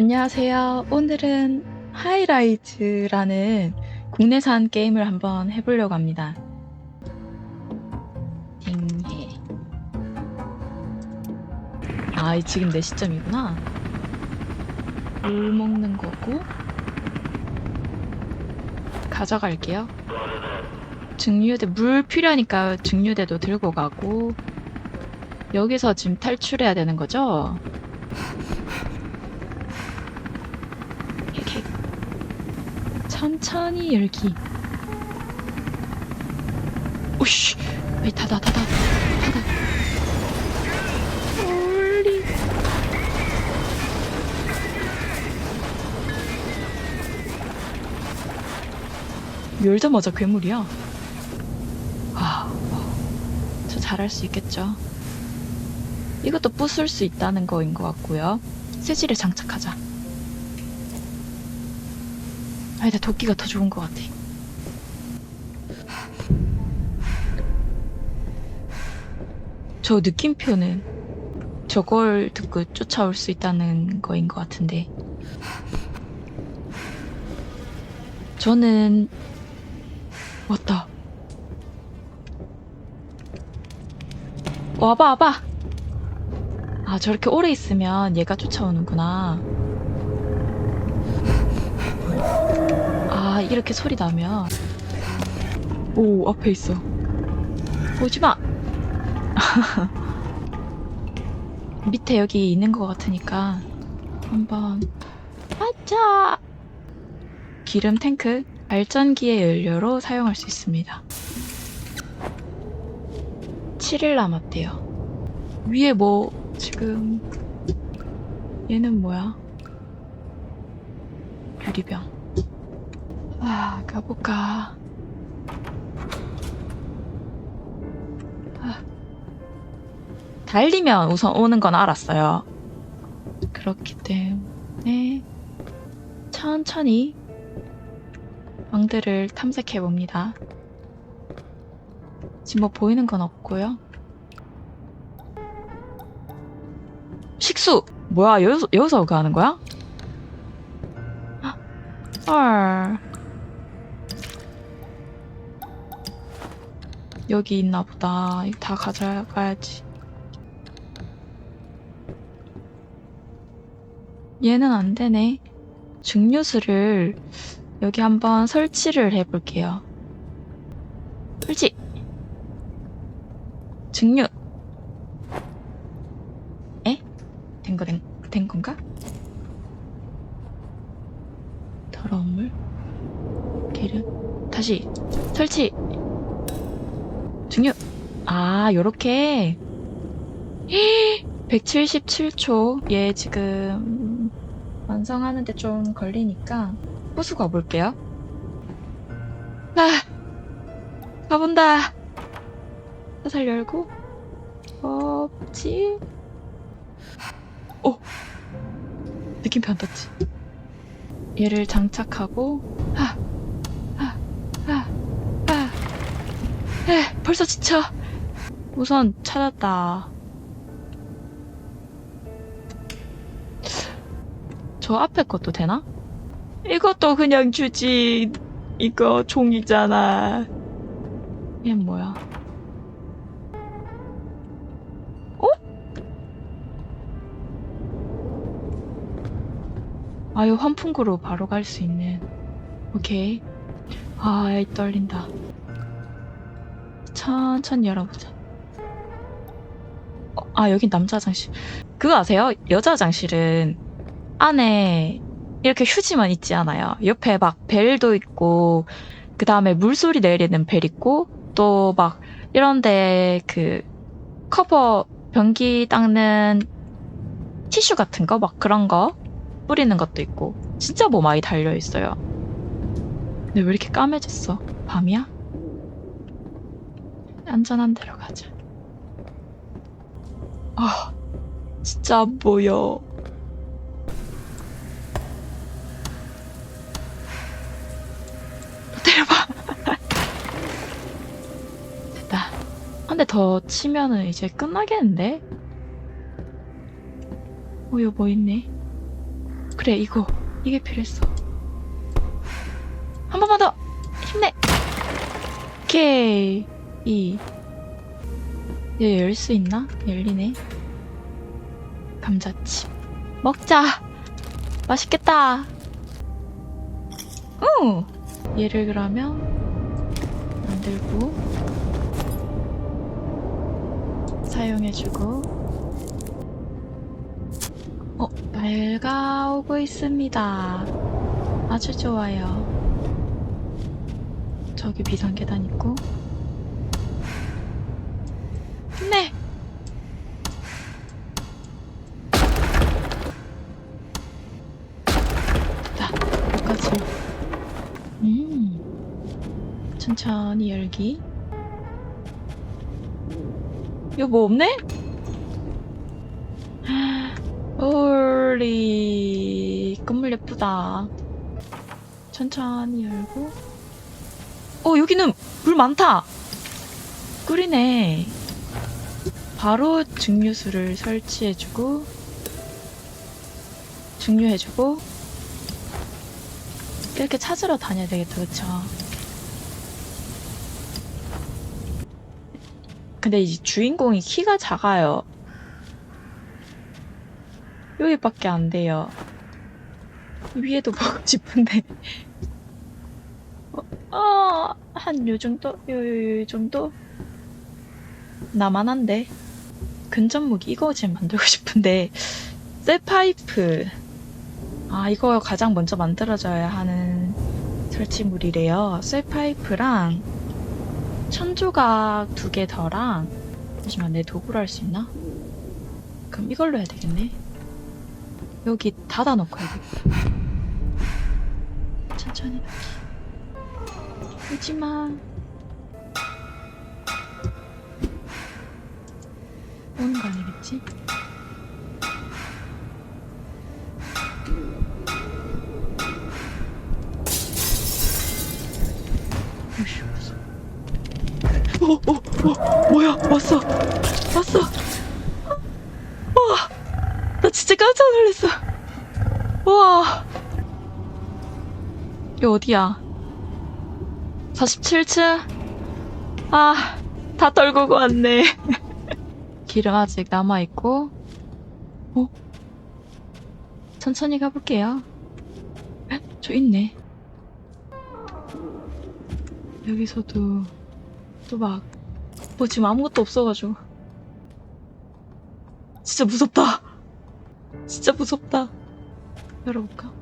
안녕하세요. 오늘은 하이라이트라는 국내산 게임을 한번 해보려고 합니다. 딩해. 아, 지금 내 시점이구나. 물 먹는 거고. 가져갈게요. 증류대, 물 필요하니까 증류대도 들고 가고. 여기서 지금 탈출해야 되는 거죠? 이렇게 천천히 열기. 오씨, 왜 닫아, 닫아, 닫아. 홀리. 열자마자 괴물이야. 와, 저 잘할 수 있겠죠. 이것도 부술 수 있다는 거인 것 같고요. 쇠질에 장착하자. 아니다, 도끼가 더 좋은 것 같아. 저 느낌표는 저걸 듣고 쫓아올 수 있다는 거인 것 같은데. 저는 왔다. 와봐, 와봐. 아, 저렇게 오래 있으면 얘가 쫓아오는구나. 아, 이렇게 소리 나면. 오, 앞에 있어. 오지 마! 밑에 여기 있는 것 같으니까 한번 맞자! 기름 탱크, 발전기의 연료로 사용할 수 있습니다. 7일 남았대요. 위에 뭐, 지금, 얘는 뭐야? 유리병. 아, 가볼까. 아. 달리면 우선 오는 건 알았어요. 그렇기 때문에 천천히 방들을 탐색해 봅니다. 지금 뭐 보이는 건 없고요. 식수! 뭐야, 여기서, 여기서 가는 거야? 헐. 여기 있나 보다. 다 가져가야지. 얘는 안 되네. 증류수를 여기 한번 설치를 해볼게요. 설치! 증류! 에? 된 거, 된, 된 건가? 더러운 물? 기름? 다시! 설치! 증류! 아, 요렇게. 177초. 얘 지금 완성하는데 좀 걸리니까 호수 가 볼게요. 아! 가본다! 화살 열고, 없지? 오! 느낌표 안 떴지? 얘를 장착하고, 아! 아! 아! 아! 에! 벌써 지쳐! 우선 찾았다. 저 앞에 것도 되나? 이것도 그냥 주지. 이거 종이잖아. 얘는 뭐야? 어? 아, 이 환풍구로 바로 갈 수 있는. 오케이. 아, 이 떨린다. 천천히 열어보자. 어, 아, 여긴 남자 화장실. 그거 아세요? 여자 화장실은 안에 이렇게 휴지만 있지 않아요. 옆에 막 벨도 있고, 그 다음에 물소리 내리는 벨 있고, 또 막 이런데 그 커버 변기 닦는 티슈 같은 거, 막 그런 거 뿌리는 것도 있고, 진짜 뭐 많이 달려 있어요. 근데 왜 이렇게 까매졌어? 밤이야? 안전한 데로 가자. 아, 진짜 안 보여. 때려봐. 됐다. 한 대 더 치면은 이제 끝나겠는데? 어, 여기 뭐 있네. 그래 이거 이게 필요했어 한 번만 더 힘내 오케이 이얘열 수 있나? 열리네 감자칩 먹자 맛있겠다 응 얘를 그러면 만들고 사용해주고 어, 밝아오고 있습니다. 아주 좋아요. 저기 비상 계단 있고. 네. 자, 여기까지. 음. 천천히 열기. 이거 뭐 없네? 홀리 건물 예쁘다. 천천히 열고. 어 여기는 물 많다. 꿀이네. 바로 증류수를 설치해주고 증류해주고 이렇게 찾으러 다녀야 되겠다 그쵸 근데 이 주인공이 키가 작아요 여기밖에 안 돼요. 위에도 보고 싶은데. 어, 한요 정도? 요, 요, 요 정도? 나만한데. 근접무기 이거 지금 만들고 싶은데. 쇠파이프. 아, 이거 가장 먼저 만들어져야 하는 설치물이래요. 쇠파이프랑 천 조각 두 개 더랑 잠시만 내 도구로 할 수 있나? 그럼 이걸로 해야 되겠네. 여기 닫아놓고 해야겠다. 천천히 넣기. 오지마. 오는 거 아니겠지? 어, 어, 어, 뭐야, 왔어. 왔어. 와. 나 진짜 깜짝 놀랐어. 우와. 여기 어디야? 47층? 아, 다 떨구고 왔네. 길은 아직 남아있고, 어? 천천히 가볼게요. 헉, 저 있네. 여기서도 또 막, 뭐 지금 아무것도 없어가지고. 진짜 무섭다. 진짜 무섭다. 열어볼까?